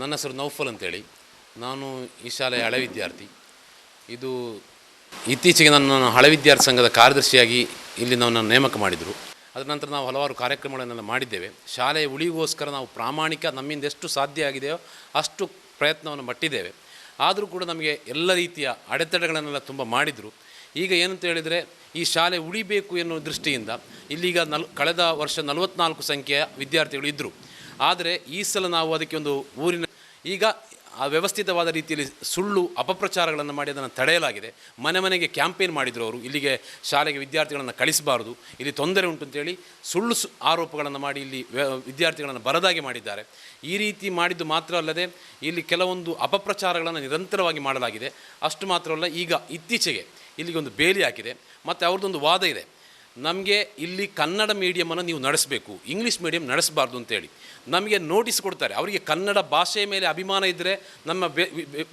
ನನ್ನ ಹೆಸರು ನೌಫಲ್ ಅಂತೇಳಿ. ನಾನು ಈ ಶಾಲೆಯ ಹಳೆ ವಿದ್ಯಾರ್ಥಿ. ಇದು ಇತ್ತೀಚೆಗೆ ನನ್ನ ಹಳೆ ವಿದ್ಯಾರ್ಥಿ ಸಂಘದ ಕಾರ್ಯದರ್ಶಿಯಾಗಿ ಇಲ್ಲಿ ನನ್ನ ನೇಮಕ ಮಾಡಿದರು. ಅದರ ನಂತರ ನಾವು ಹಲವಾರು ಕಾರ್ಯಕ್ರಮಗಳನ್ನೆಲ್ಲ ಮಾಡಿದ್ದೇವೆ. ಶಾಲೆಯ ಉಳಿಗೋಸ್ಕರ ನಾವು ಪ್ರಾಮಾಣಿಕ ನಮ್ಮಿಂದ ಎಷ್ಟು ಸಾಧ್ಯ ಆಗಿದೆಯೋ ಅಷ್ಟು ಪ್ರಯತ್ನವನ್ನು ಮಟ್ಟಿದ್ದೇವೆ ಆದರೂ ಕೂಡ ನಮಗೆ ಎಲ್ಲ ರೀತಿಯ ಅಡೆತಡೆಗಳನ್ನೆಲ್ಲ ತುಂಬ ಮಾಡಿದರು. ಈಗ ಏನಂತ ಹೇಳಿದರೆ, ಈ ಶಾಲೆ ಉಳಿಬೇಕು ಎನ್ನುವ ದೃಷ್ಟಿಯಿಂದ ಇಲ್ಲಿಗ ನಲ್, ಕಳೆದ ವರ್ಷ ನಲವತ್ನಾಲ್ಕು ಸಂಖ್ಯೆಯ ವಿದ್ಯಾರ್ಥಿಗಳು ಇದ್ದರು ಆದರೆ ಈ ಸಲ ನಾವು ಅದಕ್ಕೆ ಒಂದು ಊರಿನ ಈಗ ಅವ್ಯವಸ್ಥಿತವಾದ ವ್ಯವಸ್ಥಿತವಾದ ರೀತಿಯಲ್ಲಿ ಸುಳ್ಳು ಅಪಪ್ರಚಾರಗಳನ್ನು ಮಾಡಿ ಅದನ್ನು ತಡೆಯಲಾಗಿದೆ. ಮನೆ ಮನೆಗೆ ಕ್ಯಾಂಪೇನ್ ಮಾಡಿದರು ಅವರು. ಇಲ್ಲಿಗೆ ಶಾಲೆಗೆ ವಿದ್ಯಾರ್ಥಿಗಳನ್ನು ಕಳಿಸಬಾರದು. ಇಲ್ಲಿ ತೊಂದರೆ ಉಂಟು ಅಂತೇಳಿ ಸುಳ್ಳು ಸು ಆರೋಪಗಳನ್ನು ಮಾಡಿ ಇಲ್ಲಿ ವಿದ್ಯಾರ್ಥಿಗಳನ್ನು ಬರದಾಗಿ ಮಾಡಿದ್ದಾರೆ. ಈ ರೀತಿ ಮಾಡಿದ್ದು ಮಾತ್ರ ಅಲ್ಲದೆ ಇಲ್ಲಿ ಕೆಲವೊಂದು ಅಪಪ್ರಚಾರಗಳನ್ನು ನಿರಂತರವಾಗಿ ಮಾಡಲಾಗಿದೆ. ಅಷ್ಟು ಮಾತ್ರವಲ್ಲ, ಈಗ ಇತ್ತೀಚೆಗೆ ಇಲ್ಲಿಗೆ ಒಂದು ಬೇಲಿ ಹಾಕಿದೆ. ಮತ್ತು ಅವ್ರದ್ದೊಂದು ವಾದ ಇದೆ. ನಮಗೆ ಇಲ್ಲಿ ಕನ್ನಡ ಮೀಡಿಯಮನ್ನು ನೀವು ನಡೆಸಬೇಕು. ಇಂಗ್ಲೀಷ್ ಮೀಡಿಯಂ ನಡೆಸಬಾರ್ದು ಅಂತೇಳಿ. ನಮಗೆ ನೋಟಿಸ್ ಕೊಡ್ತಾರೆ. ಅವರಿಗೆ ಕನ್ನಡ ಭಾಷೆಯ ಮೇಲೆ ಅಭಿಮಾನ ಇದ್ದರೆ ನಮ್ಮ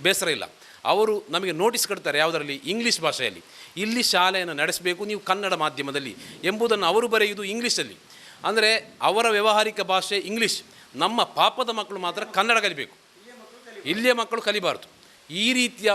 ಬೇಸರ ಇಲ್ಲ. ಅವರು ನಮಗೆ ನೋಟಿಸ್ ಕೊಡ್ತಾರೆ ಯಾವುದರಲ್ಲಿ? ಇಂಗ್ಲೀಷ್ ಭಾಷೆಯಲ್ಲಿ. ಇಲ್ಲಿ ಶಾಲೆಯನ್ನು ನಡೆಸಬೇಕು ನೀವು ಕನ್ನಡ ಮಾಧ್ಯಮದಲ್ಲಿ ಎಂಬುದನ್ನು ಅವರು ಬರೆಯುವುದು ಇಂಗ್ಲೀಷಲ್ಲಿ ಅಂದರೆ ಅವರ ವ್ಯಾವಹಾರಿಕ ಭಾಷೆ ಇಂಗ್ಲೀಷ್ ನಮ್ಮ ಪಾಪದ ಮಕ್ಕಳು ಮಾತ್ರ ಕನ್ನಡ ಕಲಿಬೇಕು. ಇಲ್ಲಿಯ ಮಕ್ಕಳು ಕಲಿಬಾರ್ದು. ಈ ರೀತಿಯ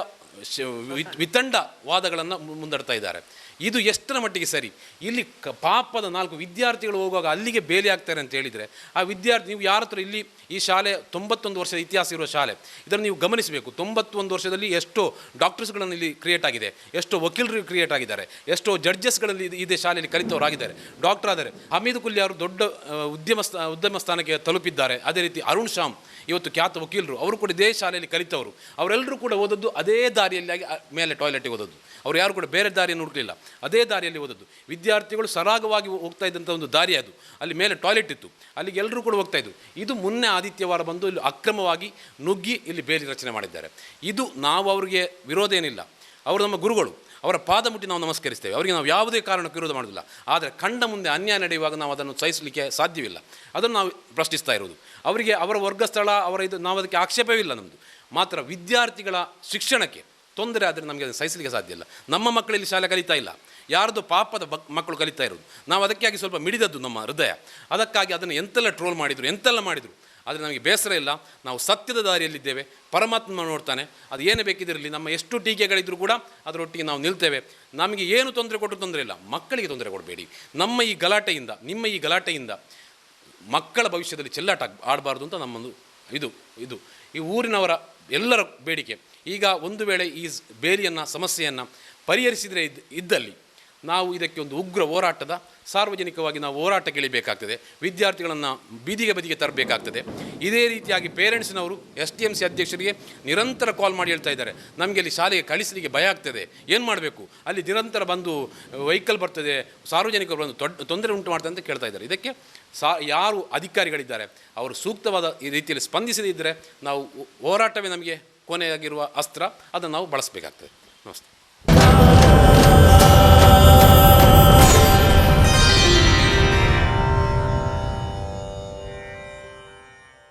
ವಿತಂಡ ವಾದಗಳನ್ನು ಮುಂದಡ್ತಾ ಇದ್ದಾರೆ. ಇದು ಎಷ್ಟರ ಮಟ್ಟಿಗೆ ಸರಿ? ಇಲ್ಲಿ ಕ, ಪಾಪದ ನಾಲ್ಕು ವಿದ್ಯಾರ್ಥಿಗಳು ಹೋಗುವಾಗ ಅಲ್ಲಿಗೆ ಬೇಲಿ ಆಗ್ತಾರೆ ಅಂತ ಹೇಳಿದರೆ, ಆ ವಿದ್ಯಾರ್ಥಿ, ನೀವು ಯಾರ ಹತ್ರ ಇಲ್ಲಿ ಈ ಶಾಲೆ ತೊಂಬತ್ತೊಂದು ವರ್ಷದ ಇತಿಹಾಸ ಇರುವ ಶಾಲೆ, ಇದನ್ನು ನೀವು ಗಮನಿಸಬೇಕು. ತೊಂಬತ್ತೊಂದು ವರ್ಷದಲ್ಲಿ ಎಷ್ಟೋ ಡಾಕ್ಟರ್ಸ್ಗಳನ್ನು ಇಲ್ಲಿ ಕ್ರಿಯೇಟ್ ಆಗಿದೆ, ಎಷ್ಟೋ ವಕೀಲರು ಕ್ರಿಯೇಟ್ ಆಗಿದ್ದಾರೆ, ಎಷ್ಟೋ ಜಡ್ಜಸ್ಗಳಲ್ಲಿ ಇದು- ಶಾಲೆಯಲ್ಲಿ ಕಲಿತವರಾಗಿದ್ದಾರೆ. ಡಾಕ್ಟರ್ ಆದರೆ ಹಮೀದ್ ಕುಲ್ಲಿ ಅವರು ದೊಡ್ಡ ಉದ್ಯಮ ಉದ್ಯಮ ಸ್ಥಾನಕ್ಕೆ ತಲುಪಿದ್ದಾರೆ. ಅದೇ ರೀತಿ ಅರುಣ್ ಶಾಮ್ ಇವತ್ತು ಖ್ಯಾತ ವಕೀಲರು, ಅವರು ಕೂಡ ಇದೇ ಶಾಲೆಯಲ್ಲಿ ಕಲಿತವರು. ಅವರೆಲ್ಲರೂ ಕೂಡ ಓದೋದು ಅದೇ ದಾರಿಯಲ್ಲಿ ಮೇಲೆ ಟಾಯ್ಲೆಟ್ಗೆ ಓದೋದು ಅವರು ಯಾರು ಕೂಡ ಬೇರೆ ದಾರಿಯನ್ನು ಹುಡುಕಲಿಲ್ಲ. ಅದೇ ದಾರಿಯಲ್ಲಿ ಓದೋದು ವಿದ್ಯಾರ್ಥಿಗಳು ಸರಾಗವಾಗಿ ಹೋಗ್ತಾ ಇದ್ದಂಥ ಒಂದು ದಾರಿ ಅದು. ಅಲ್ಲಿ ಮೇಲೆ ಟಾಯ್ಲೆಟ್ ಇತ್ತು. ಅಲ್ಲಿಗೆ ಎಲ್ಲರೂ ಕೂಡ ಹೋಗ್ತಾ ಇದ್ದು ಇದು ಮೊನ್ನೆ ಆದಿತ್ಯವಾರ ಬಂದು ಇಲ್ಲಿ ಅಕ್ರಮವಾಗಿ ನುಗ್ಗಿ ಇಲ್ಲಿ ಬೇಲಿ ರಚನೆ ಮಾಡಿದ್ದಾರೆ. ಇದು ನಾವು ಅವರಿಗೆ ವಿರೋಧ ಏನಿಲ್ಲ. ಅವರು ನಮ್ಮ ಗುರುಗಳು. ಅವರ ಪಾದ ಮುಟ್ಟಿ ನಾವು ನಮಸ್ಕರಿಸ್ತೇವೆ. ಅವರಿಗೆ ನಾವು ಯಾವುದೇ ಕಾರಣಕ್ಕೆ ವಿರೋಧ ಮಾಡೋದಿಲ್ಲ ಆದರೆ ಕಂಡ ಮುಂದೆ ಅನ್ಯಾಯ ನಡೆಯುವಾಗ ನಾವು ಅದನ್ನು ಸಹಿಸಲಿಕ್ಕೆ ಸಾಧ್ಯವಿಲ್ಲ. ಅದನ್ನು ನಾವು ಪ್ರಶ್ನಿಸ್ತಾ ಇರೋದು ಅವರಿಗೆ ಅವರ ವರ್ಗಸ್ಥಳ, ಅವರ ಇದು, ನಾವು ಅದಕ್ಕೆ ಆಕ್ಷೇಪವಿಲ್ಲ ನಮ್ಮದು ಮಾತ್ರ ವಿದ್ಯಾರ್ಥಿಗಳ ಶಿಕ್ಷಣಕ್ಕೆ ತೊಂದರೆ ಆದರೆ ನಮಗೆ ಅದನ್ನು ಸಹಿಸಲಿಕ್ಕೆ ಸಾಧ್ಯ ಇಲ್ಲ. ನಮ್ಮ ಮಕ್ಕಳಲ್ಲಿ ಶಾಲೆ ಕಲಿತಾ ಇಲ್ಲ. ಯಾರ್ದು ಪಾಪದ ಬಕ್ ಮಕ್ಕಳು ಕಲಿತಾ ಇರೋದು. ನಾವು ಅದಕ್ಕಾಗಿ ಸ್ವಲ್ಪ ಮಿಡಿದದ್ದು ನಮ್ಮ ಹೃದಯ. ಅದಕ್ಕಾಗಿ ಅದನ್ನು ಎಂತೆಲ್ಲ ಟ್ರೋಲ್ ಮಾಡಿದರು, ಎಂತೆಲ್ಲ ಮಾಡಿದರು. ಆದರೆ ನಮಗೆ ಬೇಸರ ಇಲ್ಲ. ನಾವು ಸತ್ಯದ ದಾರಿಯಲ್ಲಿದ್ದೇವೆ. ಪರಮಾತ್ಮ ನೋಡ್ತಾನೆ. ಅದು ಏನೇ ಬೇಕಿದ್ದಿರಲಿ, ನಮ್ಮ ಎಷ್ಟು ಟೀಕೆಗಳಿದ್ರೂ ಕೂಡ ಅದರೊಟ್ಟಿಗೆ ನಾವು ನಿಲ್ತೇವೆ. ನಮಗೆ ಏನು ತೊಂದರೆ ಕೊಟ್ಟರು ತೊಂದರೆ ಇಲ್ಲ. ಮಕ್ಕಳಿಗೆ ತೊಂದರೆ ಕೊಡಬೇಡಿ. ನಮ್ಮ ಈ ಗಲಾಟೆಯಿಂದ, ನಿಮ್ಮ ಈ ಗಲಾಟೆಯಿಂದ ಮಕ್ಕಳ ಭವಿಷ್ಯದಲ್ಲಿ ಚೆಲ್ಲಾಟ ಆಡಬಾರ್ದು ಅಂತ ನಮ್ಮೊಂದು ಇದು ಇದು. ಈ ಊರಿನವರ ಎಲ್ಲರ ಬೇಡಿಕೆ. ಈಗ ಒಂದು ವೇಳೆ ಈ ಬೇಲಿಯನ್ನು, ಸಮಸ್ಯೆಯನ್ನು ಪರಿಹರಿಸಿದರೆ ಇದ್, ಇದ್ದಲ್ಲಿ ನಾವು ಇದಕ್ಕೆ ಒಂದು ಉಗ್ರ ಹೋರಾಟದ, ಸಾರ್ವಜನಿಕವಾಗಿ ನಾವು ಹೋರಾಟಕ್ಕೆ ಇಳಿಬೇಕಾಗ್ತದೆ ವಿದ್ಯಾರ್ಥಿಗಳನ್ನು ಬೀದಿಗೆ ಬದಿಗೆ ತರಬೇಕಾಗ್ತದೆ. ಇದೇ ರೀತಿಯಾಗಿ ಪೇರೆಂಟ್ಸ್ನವರು, ಎಸ್ ಟಿ ಎಂ ಸಿ ಅಧ್ಯಕ್ಷರಿಗೆ ನಿರಂತರ ಕಾಲ್ ಮಾಡಿ ಹೇಳ್ತಾ ಇದ್ದಾರೆ. ನಮಗೆ ಅಲ್ಲಿ ಶಾಲೆಗೆ ಕಳಿಸಲಿಕ್ಕೆ ಭಯ ಆಗ್ತದೆ. ಏನು ಮಾಡಬೇಕು? ಅಲ್ಲಿ ನಿರಂತರ ಬಂದು ವೆಹಿಕಲ್ ಬರ್ತದೆ. ಸಾರ್ವಜನಿಕರು ಬಂದು ತೊಂದರೆ ಉಂಟು ಮಾಡ್ತದೆ ಅಂತ ಕೇಳ್ತಾ ಇದ್ದಾರೆ. ಇದಕ್ಕೆ ಸಾ, ಯಾರು ಅಧಿಕಾರಿಗಳಿದ್ದಾರೆ? ಅವರು ಸೂಕ್ತವಾದ ಈ ರೀತಿಯಲ್ಲಿ ಸ್ಪಂದಿಸದಿದ್ದರೆ ನಾವು ಹೋರಾಟವೇ ನಮಗೆ ಕೊನೆಯಾಗಿರುವ ಅಸ್ತ್ರ ಅದನ್ನು ನಾವು ಬಳಸಬೇಕಾಗ್ತದೆ. ನಮಸ್ತೆ.